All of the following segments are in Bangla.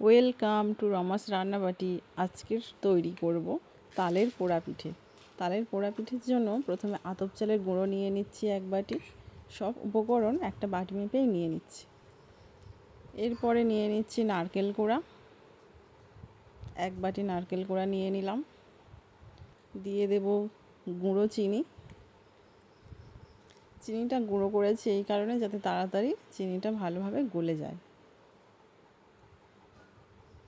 Welcome to রমাস রান্নাবাটি। আজকের তৈরি করব তালের পোড়া পিঠে তালের পোড়া পিঠের জন্য প্রথমে আতপ চালের গুঁড়ো নিয়ে নিচ্ছি এক বাটি। সব উপকরণ একটা বাটি মেপেই নিয়ে নিচ্ছি। এরপরে নিয়ে নিচ্ছি নারকেল কোড়া। এক বাটি নারকেল কোড়া নিয়ে নিলাম। দিয়ে দেব গুঁড়ো চিনি। চিনিটা গুঁড়ো করেছি এই কারণে যাতে তাড়াতাড়ি চিনিটা ভালোভাবে গলে যায়।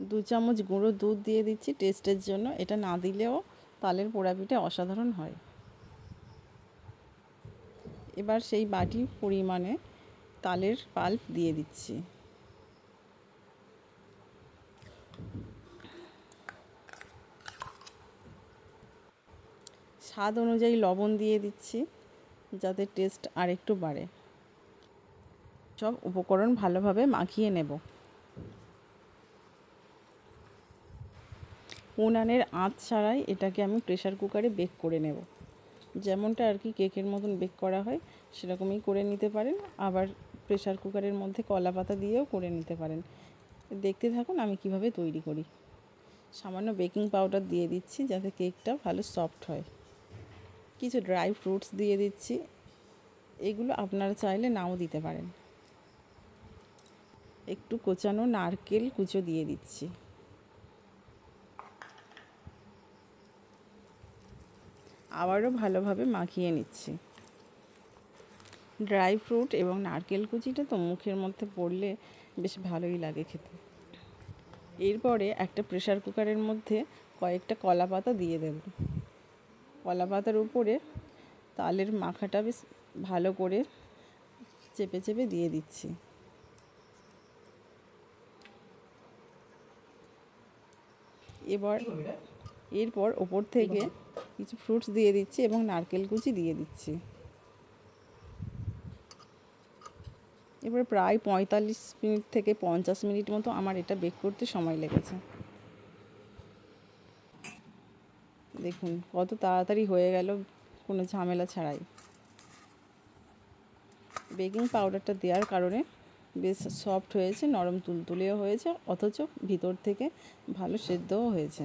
দু চামচ গুঁড়ো দুধ দিয়ে দিচ্ছি টেস্টের জন্য। এটা না দিলেও তালের পোড়া পিঠে অসাধারণ হয়। এবার সেই বাটি পরিমাণে তালের পাল্প দিয়ে দিচ্ছি। স্বাদ অনুযায়ী লবণ দিয়ে দিচ্ছি যাতে টেস্ট আরেকটু বাড়ে। সব উপকরণ ভালোভাবে মাখিয়ে নেব। উনানের আঁচ ছাড়াই এটাকে আমি প্রেশার কুকারে বেক করে নেব। যেমনটা আর কি কেকের মতন বেক করা হয়, সেরকমই করে নিতে পারেন। আবার প্রেশার কুকারের মধ্যে কলা পাতা দিয়েও করে নিতে পারেন। দেখতে থাকুন আমি কীভাবে তৈরি করি। সামান্য বেকিং পাউডার দিয়ে দিচ্ছি যাতে কেকটা ভালো সফট হয়। কিছু ড্রাই ফ্রুটস দিয়ে দিচ্ছি। এগুলো আপনারা চাইলে নাও দিতে পারেন। একটু কোচানো নারকেল কুচো দিয়ে দিচ্ছি। আবারও ভালোভাবে মাখিয়ে নিচ্ছি। ড্রাই ফ্রুট এবং নারকেল কুচিটা তো মুখের মধ্যে পড়লে বেশ ভালোই লাগে খেতে। এরপরে একটা প্রেশার কুকারের মধ্যে কয়েকটা কলা পাতা দিয়ে দেব। কলা পাতার উপরে তালের মাখাটা বেশ ভালো করে চেপে চেপে দিয়ে দিচ্ছি। এবার, এরপর ওপর থেকে কিছু ফ্রুটস দিয়ে দিচ্ছি এবং নারকেল কুচি দিয়ে দিচ্ছি। এবার প্রায় পঁয়তাল্লিশ মিনিট থেকে পঞ্চাশ মিনিট মতো আমার এটা বেক করতে সময় লেগেছে। দেখুন, কত তাড়াতাড়ি হয়ে গেল, কোনো ঝামেলা ছাড়াই। বেকিং পাউডারটা দেওয়ার কারণে বেশ সফট হয়েছে, নরম তুলতুলেও হয়েছে, অথচ ভিতর থেকে ভালো সেদ্ধও হয়েছে।